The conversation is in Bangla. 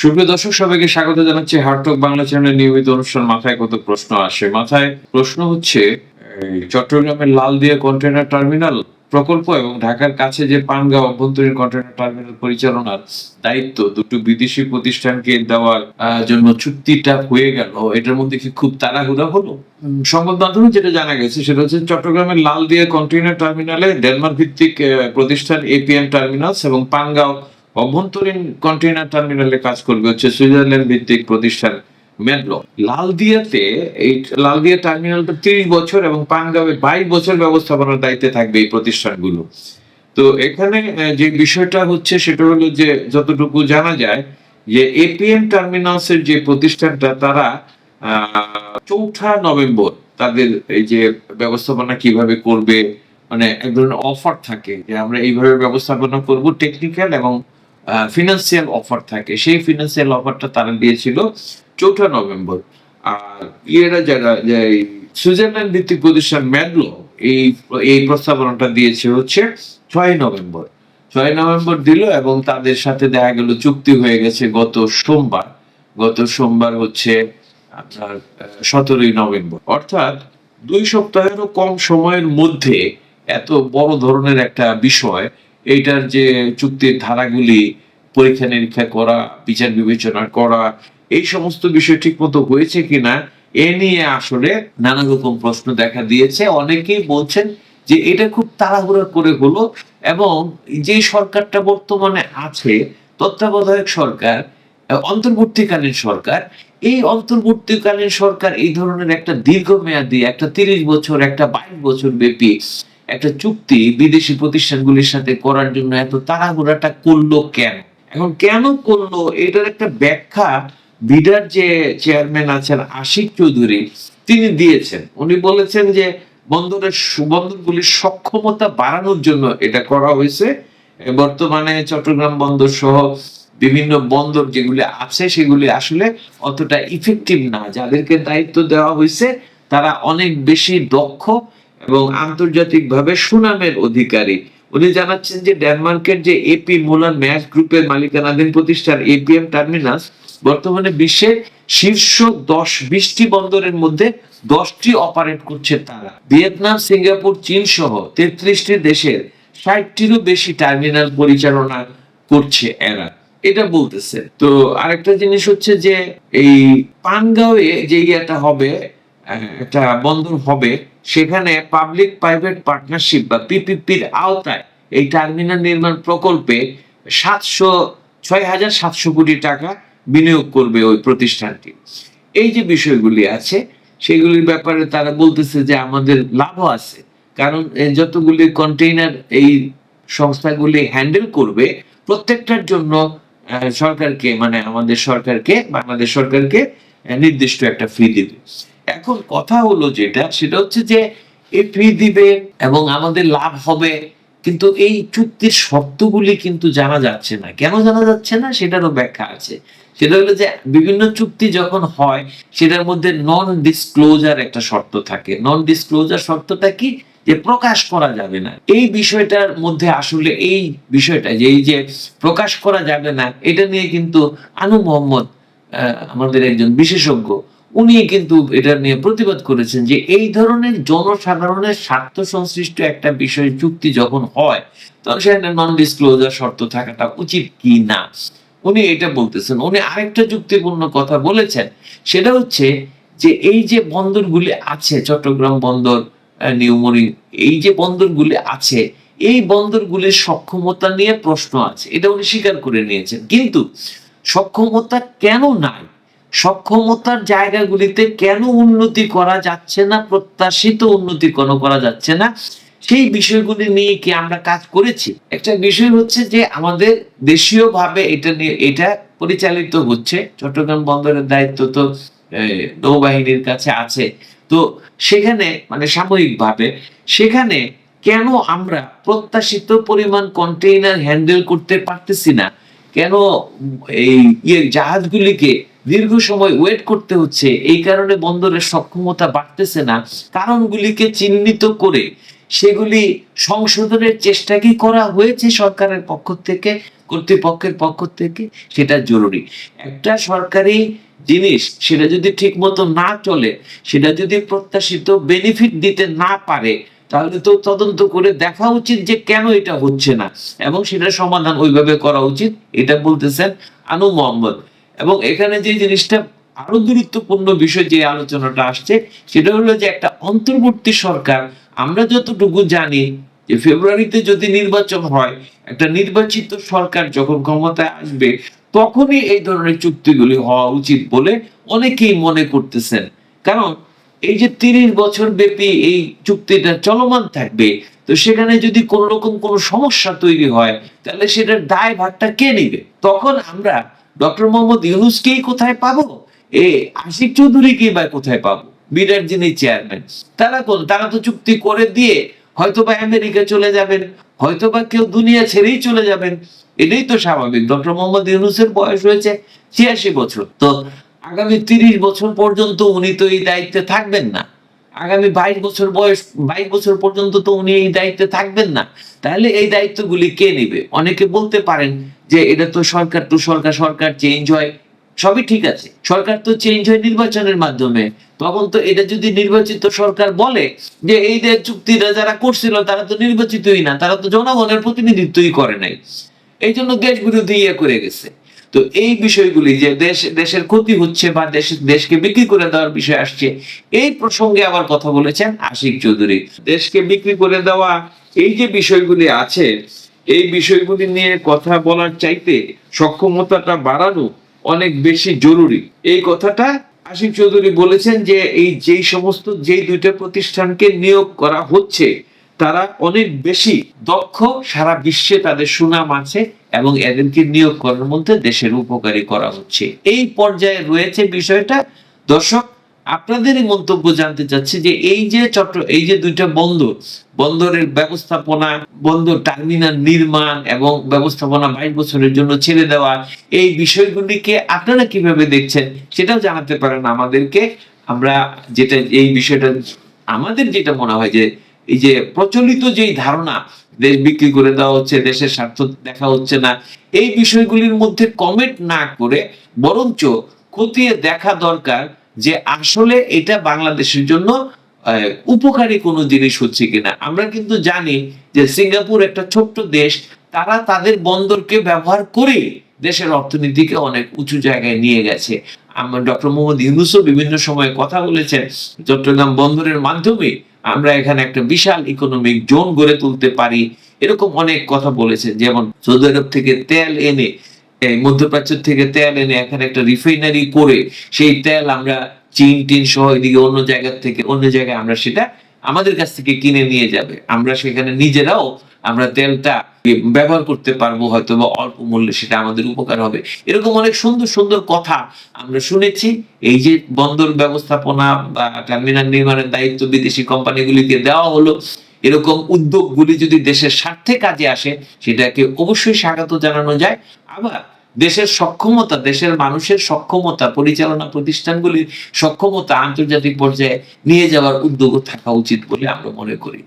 সুপ্রিয় দর্শক, সবাইকে স্বাগত জানাচ্ছি হার্টক বাংলা চ্যানেলের নিয়মিত অনুষ্ঠান। মাথায় কত প্রশ্ন আসে? মাথায় প্রশ্ন হচ্ছে চট্টগ্রামের লালদিয়া কন্টেনার টার্মিনাল প্রকল্প এবং ঢাকার কাছে যে পানগাঁও অভ্যন্তরীণ কন্টেনার টার্মিনাল পরিচালনার দায়িত্ব, দুটো বিদেশি প্রতিষ্ঠানকে দেওয়ার জন্য চুক্তিটা হয়ে গেল। এটার মধ্যে কি খুব তাড়াহুড়া হলো? সংবাদ মাধ্যমে যেটা জানা গেছে, সেটা হচ্ছে চট্টগ্রামের লাল লালদিয়া কন্টেইনার টার্মিনালে ডেনমার্ক ভিত্তিক প্রতিষ্ঠান এপিএম টার্মিনালস এবং পানগাঁও অভ্যন্তরীণ কন্টেইনার টার্মিনালে কাজ করবে হচ্ছে সুইজারল্যান্ড ভিত্তিক প্রতিষ্ঠান মেডলো লালদিয়াতে এই লালদিয়া টার্মিনালটা তিরিশ বছর এবং পানগাঁওয়ে বাইশ বছর ব্যবস্থাপনার দায়িত্বে থাকবে এই প্রতিষ্ঠানগুলো। তো এখানে যে বিষয়টা হচ্ছে সেটা হলো যে যতটুকু জানা যায় যে এপিএম টার্মিনালস এর যে প্রতিষ্ঠানটা, তারা চৌঠা নভেম্বর তাদের এই যে ব্যবস্থাপনা কীভাবে করবে মানে এক ধরনের অফার থাকে যে আমরা এইভাবে ব্যবস্থাপনা করব টেকনিক্যাল এবং ফিনান্সিয়াল অফার থাকে। সেই ফিনান্সিয়াল অফারটা তারা দিয়েছিল চৌঠা নভেম্বর। আর ইয়েরা যারা, যে সুইজারল্যান্ড ভিত্তিক প্রতিষ্ঠান ম্যাডলো এই এই প্রস্তাবনাটা দিয়েছে হচ্ছে ছয় নভেম্বর। ছয় নভেম্বর দিল এবং তাদের সাথে দেখা গেল, চুক্তি হয়ে গেছে গত সোমবার। গত সোমবার হচ্ছে আপনার সতেরোই নভেম্বর। অর্থাৎ দুই সপ্তাহেরও কম সময়ের মধ্যে এত বড় ধরনের একটা বিষয় এইটার যে চুক্তির ধারাগুলি, পরীক্ষা নিরীক্ষা করা, বিচার বিবেচনা করা, এই সমস্ত বিষয় ঠিক মতো হয়েছে কিনা, এ নিয়ে আসলে নানা রকম প্রশ্ন দেখা দিয়েছে। অনেকেই বলছেন যে এটা খুব তাড়াহুড়া করে হলো এবং যে সরকারটা বর্তমানে আছে, তত্ত্বাবধায়ক সরকার, অন্তর্বর্তীকালীন সরকার, এই অন্তর্বর্তীকালীন সরকার এই ধরনের একটা দীর্ঘমেয়াদী, একটা তিরিশ বছর, একটা বাইশ বছর ব্যাপী একটা চুক্তি বিদেশি প্রতিষ্ঠানগুলির সাথে করার জন্য এত তাড়াহুড়াটা করল কেন? এখন কেন করল? এটার একটা ব্যাখ্যা বিডার যে চেয়ারম্যান আছেন আশিক চৌধুরী, তিনি দিয়েছেন। উনি বলেছেন যে বন্দরের বন্দরগুলির সক্ষমতা বাড়ানোর জন্য এটা করা হয়েছে। বর্তমানে চট্টগ্রাম বন্দর সহ বিভিন্ন বন্দর যেগুলি আছে সেগুলি আসলে অতটা ইফেক্টিভ না। যাদেরকে দায়িত্ব দেওয়া হয়েছে, তারা অনেক বেশি দক্ষ এবং আন্তর্জাতিকভাবে সুনামের অধিকারী। উনি জানাচ্ছেন যে ডেনমার্কের যে এপি মোলার ম্যাচ গ্রুপের মালিকানাধীন প্রতিষ্ঠান এপিএম টার্মিনাস, বর্তমানে বিশ্বের শীর্ষ দশ বিশটি বন্দরের মধ্যে দশটি অপারেট করছে তারা। ভিয়েতনাম, সিঙ্গাপুর, চীন সহ তেত্রিশটি দেশের ষাটটিরও বেশি টার্মিনাল পরিচালনা করছে এরা। এটা বলতেছে। তো আরেকটা জিনিস হচ্ছে যে এই পানগাঁওয়ে যে ইয়েটা হবে একটা বন্দর হবে সেখানে পাবলিক প্রাইভেট পার্টনারশিপ বা পিপিপির আওতায় এই টার্মিনাল নির্মাণ প্রকল্পে সাতশো, ছয় হাজার সাতশো কোটি টাকা বিনিয়োগ করবে ওই প্রতিষ্ঠানটি। এই যে বিষয়গুলি আছে, সেগুলির ব্যাপারে তারা বলতেছে যে আমাদের লাভও আছে। কারণ যতগুলি কন্টেইনার এই সংস্থাগুলি হ্যান্ডেল করবে, প্রত্যেকটার জন্য সরকারকে মানে আমাদের সরকারকে, বাংলাদেশ সরকারকে নির্দিষ্ট একটা ফি দিবে। এখন কথা হলো যেটা, সেটা হচ্ছে যে এই ফি দিবে এবং আমাদের লাভ হবে, কিন্তু এই চুক্তির শর্তগুলি কিন্তু জানা যাচ্ছে না। কেন জানা যাচ্ছে না? সেটারও ব্যাখ্যা আছে। সেটা হলো যে বিভিন্ন চুক্তি যখন হয়, সেটার মধ্যে নন ডিসক্লোজার একটা শর্ত থাকে। নন ডিসক্লোজার শর্তটা কি? যে প্রকাশ করা যাবে না। এই বিষয়টার মধ্যে আসলে এই বিষয়টা, যে এই যে প্রকাশ করা যাবে না, এটা নিয়ে কিন্তু আনু মোহাম্মদ আমাদের একজন বিশেষজ্ঞ উনি কিন্তু এটা নিয়ে প্রতিবাদ করেছেন যে এই ধরনের জনসাধারণের স্বার্থ সংশ্লিষ্ট একটা বিষয় চুক্তি যখন হয়, তখন সেখানে নন ডিসক্লোজার শর্ত থাকাটা উচিত কি না? উনি এটা বলতেছেন। উনি আরেকটা যুক্তিপূর্ণ কথা বলেছেন। সেটা হচ্ছে যে এই যে বন্দরগুলি আছে, চট্টগ্রাম বন্দর নিউমরি এই যে বন্দরগুলি আছে, এই বন্দরগুলির সক্ষমতা নিয়ে প্রশ্ন আছে। এটা উনি স্বীকার করে নিয়েছেন। কিন্তু সক্ষমতা কেন নাই? সক্ষমতার জায়গাগুলিতে কেন উন্নতি করা যাচ্ছে না, প্রত্যাশিত উন্নতি কেন করা যাচ্ছে না, সেই বিষয়গুলি নিয়ে কি আমরা কাজ করেছি? একটা বিষয় হচ্ছে যে আমাদের দেশীয় ভাবে এটা নিয়ে, এটা পরিচালিত হচ্ছে, চট্টগ্রাম বন্দরের দায়িত্ব তো নৌবাহিনীর কাছে আছে। তো সেখানে মানে সাময়িকভাবে, সেখানে কেন আমরা প্রত্যাশিত পরিমাণ কন্টেইনার হ্যান্ডেল করতে পারতেছি না? কেন এই ইয়ে জাহাজগুলিকে দীর্ঘ সময় ওয়েট করতে হচ্ছে। এই কারণে বন্দরের সক্ষমতা বাড়তেছে না। কারণগুলিকে চিহ্নিত করে সেগুলি সংশোধনের চেষ্টা কি করা হয়েছে সরকারের পক্ষ থেকে, কর্তৃপক্ষের পক্ষ থেকে, সেটা জরুরি। একটা সরকারি জিনিস, সেটা যদি ঠিক মতো না চলে, সেটা যদি প্রত্যাশিত বেনিফিট দিতে না পারে, তাহলে তো তদন্ত করে দেখা উচিত যে কেন এটা হচ্ছে না। এবং সেটা সমাধান ওইভাবে করা উচিত, এটা বলতেছেন আনু মোহাম্মদ। এবং এখানে যে জিনিসটা আরও গুরুত্বপূর্ণ বিষয় যে আলোচনাটা আসছে, সেটা হলো যে একটা অন্তর্বর্তী সরকার, আমরা যতটুকু জানি যে ফেব্রুয়ারিতে যদি নির্বাচন হয়, একটা নির্বাচিত সরকার যখন ক্ষমতায় আসবে, তখনই এই ধরনের চুক্তিগুলি হওয়া উচিত বলে অনেকেই মনে করতেছেন। কারণ এই যে তিরিশ বছর ব্যাপী এই চুক্তিটা চলমান থাকবে, তো সেখানে যদি কোন রকম কোনো সমস্যা তৈরি হয়, তাহলে সেটার দায় ভাগটা কে নিবে? তখন আমরা ডক্টর মোহাম্মদ ইউনুসকেই কোথায় পাবো? এ আশিক চৌধুরীকেই বা কোথায় পাবো? বিডার যিনি চেয়ারম্যান তারা কোন তারা তো চুক্তি করে দিয়ে হয়তো বা আমেরিকা চলে যাবেন হয়তো বা কেউ দুনিয়া ছেড়েই চলে যাবেন। এটাই তো স্বাভাবিক। ডক্টর মোহাম্মদ ইউনুসের বয়স হয়েছে ছিয়াশি বছর। তো আগামী তিরিশ বছর পর্যন্ত উনি তো এই দায়িত্বে থাকবেন না। আগামী বাইশ বছর বয়স, বাইশ বছর পর্যন্ত তো উনি এই দায়িত্বে থাকবেন না। তাহলে এই দায়িত্বগুলি কে নেবে? অনেকে বলতে পারেন যে, এটা তো সরকার তো সরকার সরকার চেঞ্জ হয়। সবই ঠিক আছে। সরকার তো চেঞ্জ হয় নির্বাচনের মাধ্যমে। তখন তো এটা যদি নির্বাচিত সরকার বলে যে, এই যে চুক্তিটা যারা করছিল, তারা তো নির্বাচিতই না, তারা তো জনগণের প্রতিনিধিত্বই করে নাই। এই জন্য দেশ বিরোধী ইয়ে করে গেছে। তো এই বিষয়গুলি যে দেশ, দেশের ক্ষতি হচ্ছে বা দেশ, দেশকে বিক্রি করে দেওয়ার বিষয় আসছে, এই প্রসঙ্গে আবার কথা বলেছেন আশিক চৌধুরী। দেশকে বিক্রি করে দেওয়া এই যে বিষয়গুলি আছে, এই বিষয়গুলি নিয়ে কথা বলার চাইতে সক্ষমতাটা বাড়ানো অনেক বেশি জরুরি। এই কথাটা আশিক চৌধুরী বলেছেন যে এই যেই সমস্ত, যেই দুইটা প্রতিষ্ঠানকে নিয়োগ করা হচ্ছে তারা অনেক বেশি দক্ষ, সারা বিশ্বে তাদের সুনাম আছে এবং এদেরকে নিয়োগ করার মধ্যে দেশের উপকারী করা হচ্ছে। এই পর্যায়ে রয়েছে বিষয়টা। দর্শক, আপনাদেরই মন্তব্য জানতে চাচ্ছি যে এই যে চট্ট, এই যে দুইটা বন্দর, বন্দরের ব্যবস্থাপনা, বন্দর টার্মিনাল নির্মাণ এবং ব্যবস্থাপনা বাইশ বছরের জন্য ছেড়ে দেওয়া, এই বিষয়গুলিকে আপনারা কীভাবে দেখছেন সেটাও জানাতে পারেন আমাদেরকে। আমরা যেটা, এই বিষয়টা, আমাদের যেটা মনে হয় যে এই যে প্রচলিত যেই ধারণা, দেশ বিক্রি করে দেওয়া হচ্ছে, দেশের স্বার্থ দেখা হচ্ছে না, এই বিষয়গুলির মধ্যে কমেন্ট না করে বরঞ্চ খতিয়ে দেখা দরকার যে আসলে এটা বাংলাদেশের জন্য উপকারী কোনো জিনিস হচ্ছে কিনা। আমরা কিন্তু জানি যে সিঙ্গাপুর একটা ছোট্ট দেশ, তারা তাদের বন্দরকে ব্যবহার করে দেশের অর্থনীতিকে অনেক উঁচু জায়গায় নিয়ে গেছে। আমরা ডক্টর মোহাম্মদ ইউনুসও বিভিন্ন সময় কথা বলেছেন, চট্টগ্রাম বন্দরের মাধ্যমে আমরা এখানে একটা বিশাল ইকোনমিক জোন গড়ে তুলতে পারি। এরকম অনেক কথা বলেছেন যেমন সৌদি আরব থেকে তেল এনে মধ্যপ্রাচ্য থেকে তেল এনে এখানে একটা রিফাইনারি করে, সেই তেল আমরা চীন, টিন সহ এদিকে অন্য জায়গা থেকে, অন্য জায়গায় আমরা সেটা আমাদের কাছ থেকে কিনে নিয়ে যাবে। আমরা সেখানে নিজেরাও আমরা তেলটা ব্যবহার করতে পারব হয়তো বা অল্প মূল্যে, সেটা আমাদের উপকার হবে। এরকম অনেক সুন্দর সুন্দর কথা আমরা শুনেছি। এই যে বন্দর ব্যবস্থাপনা বা টার্মিনাল নির্মাণের দায়িত্ব বিদেশি কোম্পানিগুলিকে দেওয়া হলো, এরকম উদ্যোগগুলি যদি দেশের স্বার্থে কাজে আসে, সেটাকে অবশ্যই স্বাগত জানানো যায়। আবার দেশের সক্ষমতা, দেশের মানুষের সক্ষমতা, পরিচালনা প্রতিষ্ঠানগুলির সক্ষমতা আন্তর্জাতিক পর্যায়ে নিয়ে যাওয়ার উদ্যোগও থাকা উচিত বলে আমরা মনে করি।